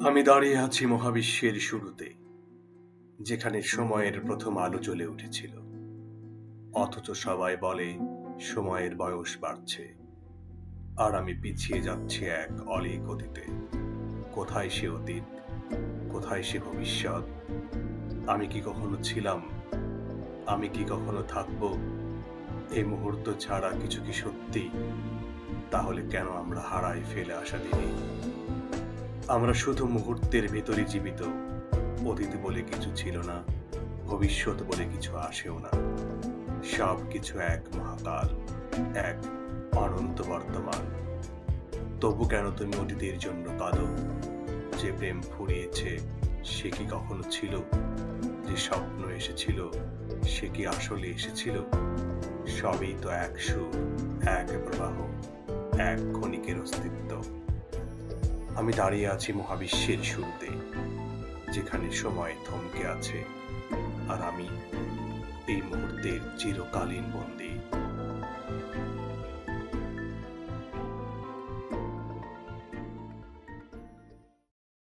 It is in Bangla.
আমি দাঁড়িয়ে আছি মহাবিশ্বের শুরুতে, যেখানে সময়ের প্রথম আলো জ্বলে উঠেছিল। অথচ সবাই বলে, সময়ের বয়স বাড়ছে। আর আমি পিছিয়ে যাচ্ছি এক অলি অতীতে। কোথায় সে অতীত? কোথায় সে ভবিষ্যৎ? আমি কি কখনো ছিলাম? আমি কি কখনো থাকব? এই মুহূর্ত ছাড়া কিছু কি সত্যি? তাহলে কেন আমরা হারাই ফেলে আসা দিনে? আমরা শুধু মুহূর্তের ভেতরে জীবিত। অতীত বলে কিছু ছিল না, ভবিষ্যৎ বলে কিছু আসেও না। সব কিছু এক মহাকাল, এক অনন্ত বর্তমান। তবু কেন তুমি অতীতের জন্য কাঁদো? যে প্রেম ফুরিয়েছে, সে কি কখনো ছিল? যে স্বপ্ন এসেছিল, সে কি আসলে এসেছিল? সবই তো এক সুর, এক প্রবাহ, এক ক্ষণিকের অস্তিত্ব। আমি দাঁড়িয়ে আছি মহাবিশ্বের শুরুতে, যেখানে সময় থমকে আছে, আর আমি এই মুহূর্তের চিরকালীন বন্দী।